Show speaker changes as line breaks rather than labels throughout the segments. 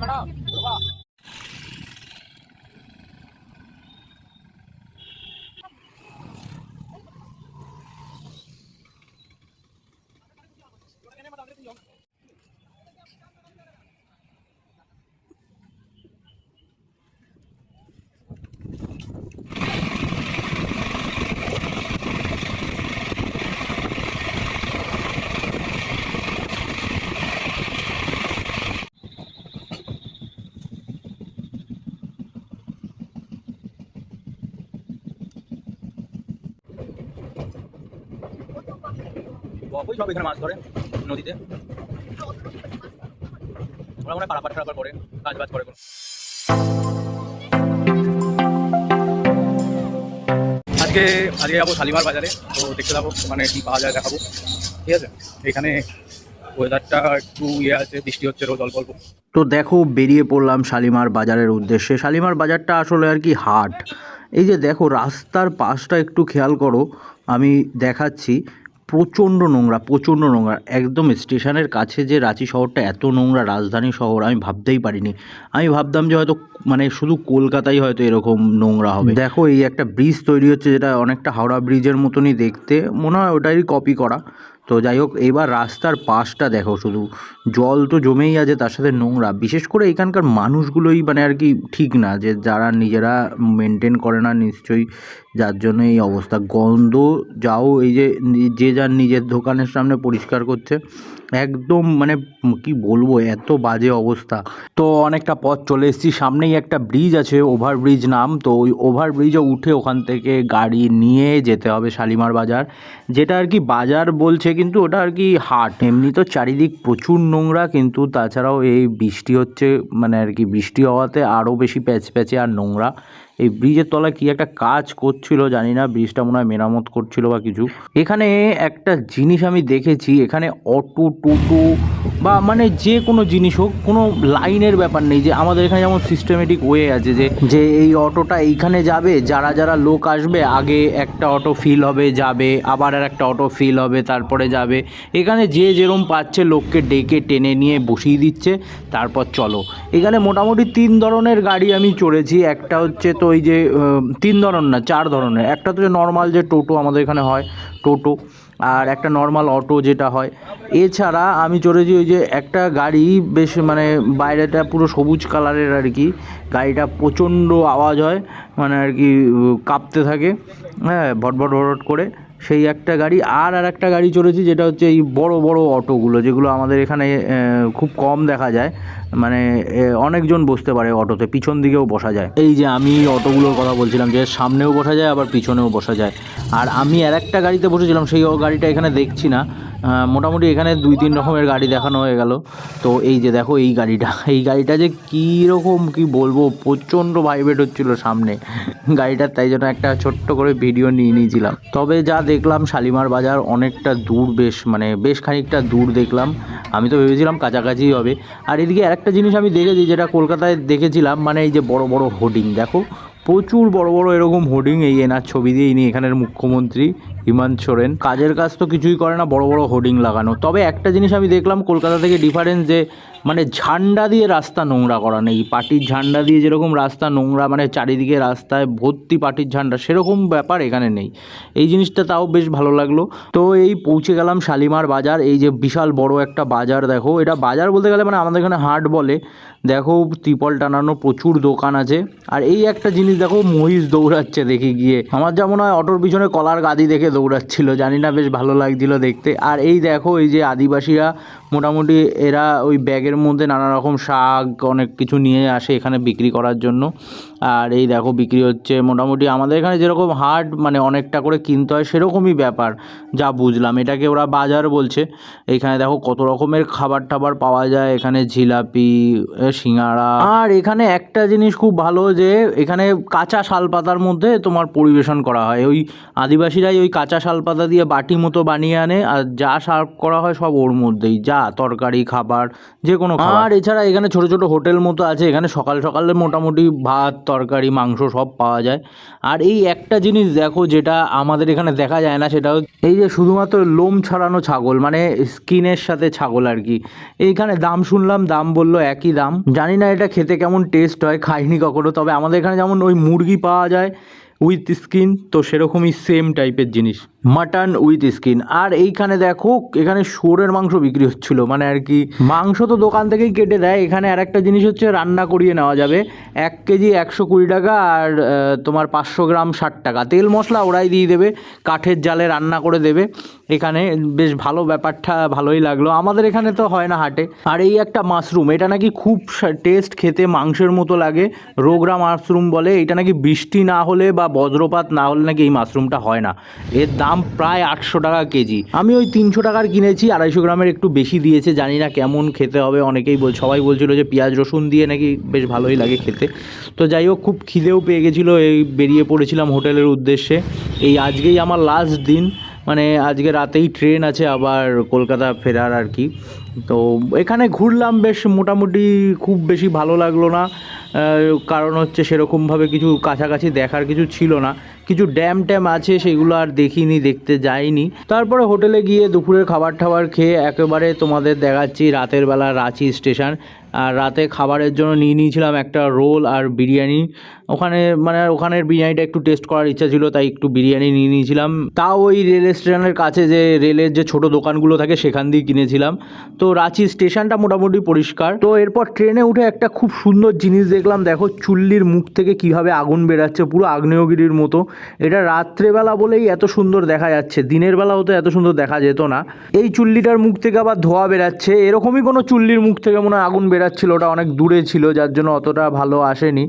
Madam ওই সব এখানে মাছ ধরে নদীতে। ওরা মনে হয় করে করে। আজকে আজকে যাব শালিমার বাজারে, তো দেখতে যাব মানে কি পাওয়া যায় দেখাবো। ঠিক আছে? এখানে ওয়েদারটা একটু ইয়ে আছে, বৃষ্টি হচ্ছে রোজ অল্প অল্প।
তো দেখো, বেরিয়ে পড়লাম শালিমার বাজারের উদ্দেশ্যে। শালিমার বাজারটা আসলে আর কি হাট। এই যে দেখো, রাস্তার পাশটা একটু খেয়াল করো, আমি দেখাচ্ছি। প্রচণ্ড নোংরা প্রচণ্ড নোংরা। একদম স্টেশনের কাছে যে রাঁচি শহরটা, এত নোংরা রাজধানী শহর, আমি ভাবতেই পারিনি। আমি ভাবতাম যে হয়তো মানে শুধু কলকাতাই হয়তো এরকম নোংরা হবে। দেখো, এই একটা ব্রিজ তৈরি হচ্ছে, যেটা অনেকটা হাওড়া ব্রিজের মতনই দেখতে। মনে হয় ওটারই কপি করা। তো যাই হোক এবার রাস্তার পাশটা দেখো, শুধু জল তো জমেই আছে, তার সাথে নোংরা। বিশেষ করে এখানকার মানুষগুলোই মানে আর কি ঠিক না, যে যারা নিজেরা মেনটেন করে না নিশ্চয়ই, যার জন্য এই অবস্থা। গন্ধ, যাও, এই যে যে যার নিজের দোকানের সামনে পরিষ্কার করছে একদম মানে কি বলব, এত বাজে অবস্থা। তো অনেকটা পথ চলে এসেছি। সামনেই একটা ব্রিজ আছে ওভার ব্রিজ নাম। তো ওই ওভার ব্রিজে উঠে ওখান থেকে গাড়ি নিয়ে যেতে হবে শালিমার বাজার, যেটা আর কি বাজার বলছে কিন্তু ওটা আর কি হাট। এমনি তো চারিদিক প্রচুর নোংরা, কিন্তু তাছাড়াও এই বৃষ্টি হচ্ছে মানে আর কি বৃষ্টি হওয়াতে আরও বেশি প্যাচ প্যাচে আর নোংরা। এই ব্রিজের তলায় কি একটা কাজ করছিল জানি না, ব্রিজটা মনে হয় মেরামত করছিল বা কিছু। এখানে একটা জিনিস আমি দেখেছি, এখানে অটো, টোটো বা মানে যে কোনো জিনিস হোক, কোনো লাইনের ব্যাপার নেই যে আমাদের এখানে যেমন সিস্টেমেটিক ওয়ে আছে যে যে এই অটোটা এইখানে যাবে, যারা যারা লোক আসবে, আগে একটা অটো ফিল হবে, যাবে, আবার আর একটা অটো ফিল হবে, তারপরে যাবে। এখানে যে যেরম পাচ্ছে লোককে ডেকে, টেনে নিয়ে বসিয়ে দিচ্ছে, তারপর চলো। এখানে মোটামুটি তিন ধরনের গাড়ি আমি চড়েছি, একটা হচ্ছে তো ওই যে তিন ধরনের না, চার ধরনের। একটা তো যে নর্মাল যে টোটো আমাদের এখানে হয়, টোটো, আর একটা নর্মাল অটো যেটা হয়। এছাড়া আমি চড়েছি ওই যে একটা গাড়ি বেশ মানে বাইরেটা পুরো সবুজ কালারের আর কি, গাড়িটা প্রচণ্ড আওয়াজ হয় মানে আর কি কাঁপতে থাকে হ্যাঁ ভটভট ভটভট করে। সেই একটা গাড়ি আর আর একটা গাড়ি চড়েছি, যেটা হচ্ছে এই বড় বড় অটোগুলো, যেগুলো আমাদের এখানে খুব কম দেখা যায়। মানে অনেকজন বসতে পারে অটোতে, পিছন দিকেও বসা যায়। এই যে আমি অটোগুলোর কথা বলছিলাম, যে সামনেও বসা যায়, আবার পিছনেও বসা যায়। আর আমি আর একটা গাড়িতে বসেছিলাম, সেই গাড়িটা এখানে দেখছি না। মোটামুটি এখানে দুই, তিন রকমের গাড়ি দেখানো হয়ে গেল। তো এই যে দেখো এই গাড়িটা এই গাড়িটা যে কী রকম কি বলব, প্রচণ্ড ভাইব্রেট হচ্ছিল সামনে। গাড়িটার তাই জন্য একটা ছোট্ট করে ভিডিও নিয়ে নিয়েছিলাম। তবে যা দেখলাম শালিমার বাজার অনেকটা দূর বেশ মানে বেশ খানিকটা দূর দেখলাম। আমি তো ভেবেছিলাম কাছাকাছিই হবে। আর এদিকে আরেকটা জিনিস আমি দেখেছি, যেটা কলকাতায় দেখেছিলাম মানে এই যে বড় বড় হোর্ডিং দেখো, প্রচুর বড় বড় এরকম হোর্ডিং এই এনার ছবি দিয়ে ইনি এখানের মুখ্যমন্ত্রী। হিমন্ত সোরেন কাজের কাজ তো কিছুই করে না, বড় বড় হোর্ডিং লাগানো। তবে একটা জিনিস আমি দেখলাম, কলকাতা থেকে ডিফারেন্স যে মানে ঝান্ডা দিয়ে রাস্তা নোংরা করা নেই। পার্টির ঝান্ডা দিয়ে যেরকম রাস্তা নোংরা মানে চারিদিকে রাস্তায় ভর্তি পার্টির ঝান্ডা, সেরকম ব্যাপার এখানে নেই। এই জিনিসটা তাও বেশ ভালো লাগল। তো এই পৌঁছে গেলাম শালিমার বাজার, এই যে বিশাল বড় একটা বাজার দেখো। এটা বাজার বলতে গেলে মানে আমাদের এখানে হাট বলে। দেখো ত্রিপল টানানো প্রচুর দোকান আছে। আর এই একটা জিনিস দেখো, মহিষ দৌড়াচ্ছে দেখি গিয়ে। আমার যেমন হয়, অটোর পিছনে কলার গাদি দেখে দৌড়াচ্ছিল। জানি না বেশ ভালো লাগছিল দেখতে। আর এই দেখো এই যে আদিবাসীরা মোটামুটি এরা ওই ব্যাগের মধ্যে নানা রকম শাক, অনেক কিছু নিয়ে আসে এখানে বিক্রি করার জন্য। আর এই দেখো, বিক্রি হচ্ছে মোটামুটি আমাদের এখানে যেরকম হাট মানে অনেকটা করে কিনতে হয় সেরকমই ব্যাপার, যা বুঝলাম। এটাকে ওরা বাজার বলছে। এখানে দেখো কত রকমের খাবার টাবার পাওয়া যায়। এখানে জিলাপি সিঙাড়া। আর এখানে একটা জিনিস খুব ভালো যে, এখানে কাঁচা শালপাতার মধ্যে তোমার পরিবেশন করা হয়। ওই আদিবাসীরাই ওই কাঁচা শালপাতা দিয়ে বাটি মতো বানিয়ে আনে, আর যা সার্ভ করা হয় সব ওর মধ্যেই। যা তরকারি, খাবার, যে কোনো আর এছাড়া এখানে ছোট ছোট হোটেল মতো আছে, এখানে সকাল সকালে মোটামুটি ভাত, তরকারি, মাংস সব পাওয়া যায়। আর এই একটা জিনিস দেখো যেটা আমাদের এখানে দেখা যায় না, সেটা এই যে শুধুমাত্র লোম ছাড়ানো ছাগল মানে স্কিনের সাথে ছাগল আর কি। এইখানে দাম শুনলাম, দাম বলল একই দাম। জানি না এটা খেতে কেমন টেস্ট হয়, খাইনি কখনো, তবে আমাদের এখানে যেমন ওই মুরগি পাওয়া যায় উইথ স্কিন তো সেরকমই সেম টাইপের জিনিস। মাটন উইথ স্কিন আর এইখানে দেখো, এখানে শুয়োরের মাংস বিক্রি হচ্ছিল। মানে আর কি, মাংস তো দোকান থেকেই কেটে দেয়। এখানে আর একটা জিনিস হচ্ছে, রান্না করিয়ে নেওয়া যাবে। এক কেজি একশো কুড়ি টাকা আর তোমার পাঁচশো গ্রাম ষাট টাকা। তেল মশলা ওরাই দিয়ে দেবে, কাঠের জালে রান্না করে দেবে। এখানে বেশ ভালো ব্যাপারটা, ভালোই লাগল। আমাদের এখানে তো হয় না হাটে। আর এই একটা মাশরুম, এটা নাকি খুব টেস্ট খেতে মাংসের মতো লাগে। রোগরা মাশরুম বলে, এটা নাকি বৃষ্টি না হলে বা বজ্রপাত না হলে নাকি এই মাশরুমটা হয় না। এর দাম প্রায় আটশো টাকা কেজি। আমি ওই তিনশো টাকার কিনেছি, আড়াইশো গ্রামের একটু বেশি দিয়েছে, জানি না কেমন খেতে হবে, অনেকেই বল, সবাই বলছিল যে পেঁয়াজ রসুন দিয়ে নাকি বেশ ভালোই লাগে খেতে। তো যাই হোক, খুব খিদেও পেয়ে গেছিল, এই বেরিয়ে পড়েছিলাম হোটেলের উদ্দেশ্যে। এই আজকেই আমার লাস্ট দিন মানে আজকে রাতেই ট্রেন আছে আবার কলকাতা ফেরার আর কি। তো এখানে ঘুরলাম বেশ, মোটামুটি খুব বেশি ভালো লাগল না। কারণ হচ্ছে সেরকমভাবে কিছু কাছাকাছি দেখার কিছু ছিল না। কিছু ড্যাম ট্যাম আছে, সেগুলো আর দেখিনি, দেখতে যাইনি। তারপরে হোটেলে গিয়ে দুপুরের খাবার টাবার খেয়ে একেবারে তোমাদের দেখাচ্ছি রাতের বেলা রাঁচি স্টেশন। আর রাতে খাবারের জন্য নিয়ে নিয়েছিলাম একটা রোল আর বিরিয়ানি। ওখানে মানে ওখানের বিরিয়ানিটা একটু টেস্ট করার ইচ্ছা ছিল, তাই একটু বিরিয়ানি নিয়ে নিয়েছিলাম। তাও ওই রেল স্টেশনের কাছে যে, রেলের যে ছোট দোকানগুলো থাকে, সেখান দিয়ে কিনেছিলাম। তো রাঁচি স্টেশনটা মোটামুটি পরিষ্কার। তো এরপর ট্রেনে উঠে একটা খুব সুন্দর জিনিস দেখলাম, দেখো চুল্লির মুখ থেকে কীভাবে আগুন বেরাচ্ছে, পুরো আগ্নেয়গিরির মতো। এটা রাত্রেবেলা বলেই এত সুন্দর দেখা যাচ্ছে। দিনের বেলা হতো এত সুন্দর দেখা যেত না। এই চুল্লিটার মুখ থেকে আবার ধোয়া বেরাচ্ছে। এরকমই কোনো চুল্লির মুখ থেকে মনে হয় আগুন বেরাচ্ছিল, ওটা অনেক দূরে ছিল, যার জন্য অতটা ভালো আসেনি।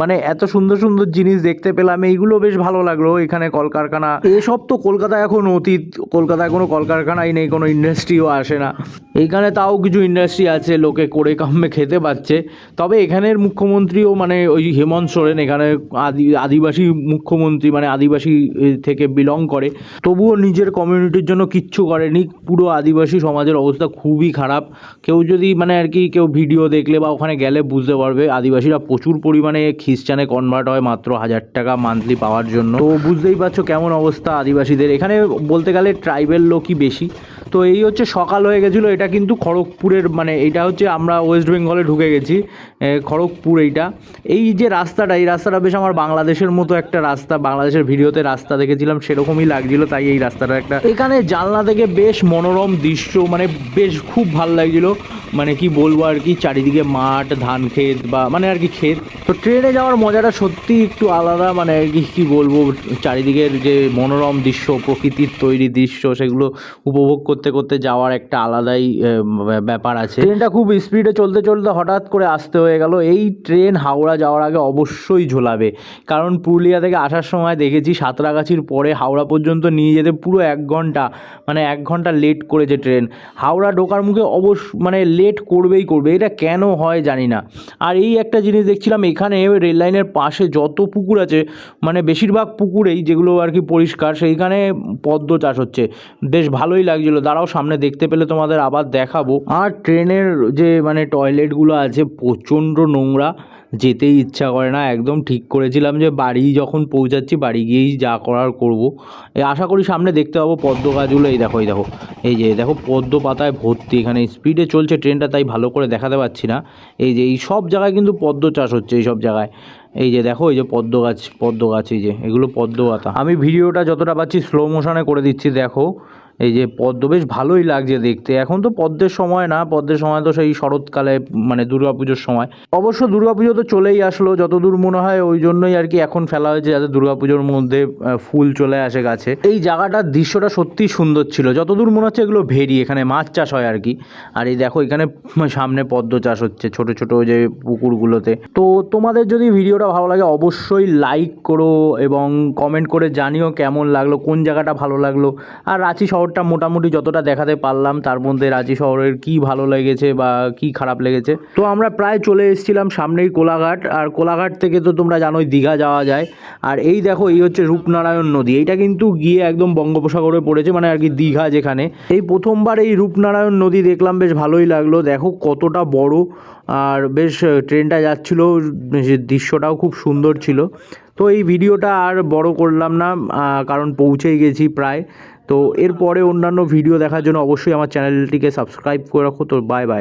মানে এত সুন্দর সুন্দর জিনিস দেখতে পেলাম, এইগুলো বেশ ভালো লাগল এখানে কলকারখানা। এসব তো কলকাতা এখন অতীত, কলকাতায় কোনো কলকারখানাই নেই, কোনো ইন্ডাস্ট্রিও আসে না। এইখানে তাও কিছু ইন্ডাস্ট্রি আছে, লোকে করে কামে খেতে পাচ্ছে তবে এখানের মুখ্যমন্ত্রীও মানে ওই হেমন্ত সোরেন, এখানে আদি, আদিবাসী মুখ্যমন্ত্রী মানে আদিবাসী থেকে বিলং করে। তবুও নিজের কমিউনিটির জন্য কিচ্ছু করেনি। পুরো আদিবাসী সমাজের অবস্থা খুবই খারাপ। কেউ যদি মানে আর কি কেউ ভিডিও দেখলে বা ওখানে গেলে বুঝতে পারবে, আদিবাসীরা প্রচুর পরিমাণে খ্রিস্টানে কনভার্ট হয় মাত্র হাজার টাকা মান্থলি পাওয়ার জন্য। তো বুঝতেই পারছ কেমন অবস্থা আদিবাসীদের। এখানে বলতে গেলে ট্রাইবেল লোকই বেশি। তো এই হচ্ছে সকাল হয়ে গেছিল, এটা কিন্তু খড়গপুরের মানে এটা হচ্ছে আমরা ওয়েস্ট বেঙ্গলে ঢুকে গেছি খড়গপুর এইটা। এই যে রাস্তাটা, এই রাস্তাটা বেশ আমার বাংলাদেশের মতো একটা রাস্তা, বাংলাদেশের ভিডিওতে রাস্তা দেখেছিলাম, সেরকমই লাগছিল, তাই এই রাস্তাটা একটা এখানে জানলা থেকে বেশ মনোরম দৃশ্য মানে বেশ খুব ভালো লাগছিল মানে কি বলব আর কি, চারিদিকে মাঠ, ধান ক্ষেত বা মানে আর কি ক্ষেত। তো ট্রেনে যাওয়ার মজাটা সত্যি একটু আলাদা মানে আর কি, কী বলব, চারিদিকের যে মনোরম দৃশ্য, প্রকৃতির তৈরি দৃশ্য, সেগুলো উপভোগ করতে করতে করতে যাওয়ার একটা আলাদাই ব্যাপার আছে। ট্রেনটা খুব স্পিডে চলতে চলতে হঠাৎ করে আসতে হয়ে গেল। এই ট্রেন হাওড়া যাওয়ার আগে অবশ্যই ঝোলাবে। কারণ পুরুলিয়া থেকে আসার সময় দেখেছি সাঁতরাগাছির পরে হাওড়া পর্যন্ত নিয়ে যেতে পুরো এক ঘণ্টা মানে এক ঘণ্টা লেট করেছে ট্রেন। হাওড়া ঢোকার মুখে অবশ্য মানে লেট করবেই করবে, এটা কেন হয় জানি না। আর এই একটা জিনিস দেখছিলাম, এখানে রেল লাইনের পাশে যত পুকুর আছে মানে বেশিরভাগ পুকুরেই যেগুলো আর কি পরিষ্কার, সেইখানে পদ্ম চাষ হচ্ছে। বেশ ভালোই লাগছিল দাঁড়াও, সামনে দেখতে পেলে তোমাদের আবার দেখাবো। আর ট্রেনের যে মানে টয়লেটগুলো আছে, প্রচণ্ড নোংরা যেতেই ইচ্ছা করে না। একদম ঠিক করেছিলাম যে বাড়ি যখন পৌঁছাচ্ছি, বাড়ি গিয়েই যা করার করব। আশা করি সামনে দেখতে পাবো পদ্ম গাছগুলো। এই দেখো এই দেখো, এই যে, দেখো পদ্ম পাতায় ভর্তি, এখানে স্পিডে চলছে ট্রেনটা, তাই ভালো করে দেখাতে পাচ্ছি না। এই যে, এই সব জায়গায় কিন্তু পদ্ম চাষ হচ্ছে, এই সব জায়গায়। এই যে, দেখো, এই যে পদ্ম গাছ পদ্ম গাছ, এই যে, এগুলো পদ্ম পাতা। আমি ভিডিওটা যতটা পাচ্ছি স্লো মোশনে করে দিচ্ছি, দেখো। এই যে পদ্ম বেশ ভালোই লাগছে দেখতে। এখন তো পদ্মের সময় না, পদ্মের সময় তো সেই শরৎকালে মানে দুর্গাপুজোর সময়। অবশ্য দুর্গাপুজো তো চলেই আসলো, যতদূর মনে হয় ওই জন্যই আর কি এখন ফেলা হয়েছে যাতে দুর্গাপুজোর মধ্যে ফুল চলে আসে গাছে। এই জায়গাটার দৃশ্যটা সত্যিই সুন্দর ছিল। যতদূর মনে হচ্ছে এগুলো ভেরি, এখানে মাছ চাষ হয় আর কি। আর এই দেখো এখানে সামনে পদ্ম চাষ হচ্ছে, ছোট ছোট যে পুকুরগুলোতে। তো তোমাদের যদি ভিডিওটা ভালো লাগে অবশ্যই লাইক করো এবং কমেন্ট করে জানিও কেমন লাগল, কোন জায়গাটা ভালো লাগল। আর রাঁচি শহর শহরটা মোটামুটি যতটা দেখাতে পারলাম, তার মধ্যে রাঁচি শহরের কি ভালো লেগেছে বা কি খারাপ লেগেছে। তো আমরা প্রায় চলে এসেছিলাম সামনেই কোলাঘাট, আর কোলাঘাট থেকে তো তোমরা জানোই দীঘা যাওয়া যায়। আর এই দেখো, এই হচ্ছে রূপনারায়ণ নদী। এইটা কিন্তু গিয়ে একদম বঙ্গোপসাগরে পড়েছে মানে আর কি দীঘা যেখানে। এই প্রথমবার এই রূপনারায়ণ নদী দেখলাম, বেশ ভালোই লাগল। দেখো কতটা বড়, আর বেশ ট্রেনটা যাচ্ছিল দৃশ্যটাও খুব সুন্দর ছিল। তো এই ভিডিওটা আর বড় করলাম না কারণ পৌঁছেই গেছি প্রায়। তো এরপরে অন্যান্য ভিডিও দেখার জন্য অবশ্যই আমার চ্যানেলটিকে সাবস্ক্রাইব করে রাখো। তো বাই বাই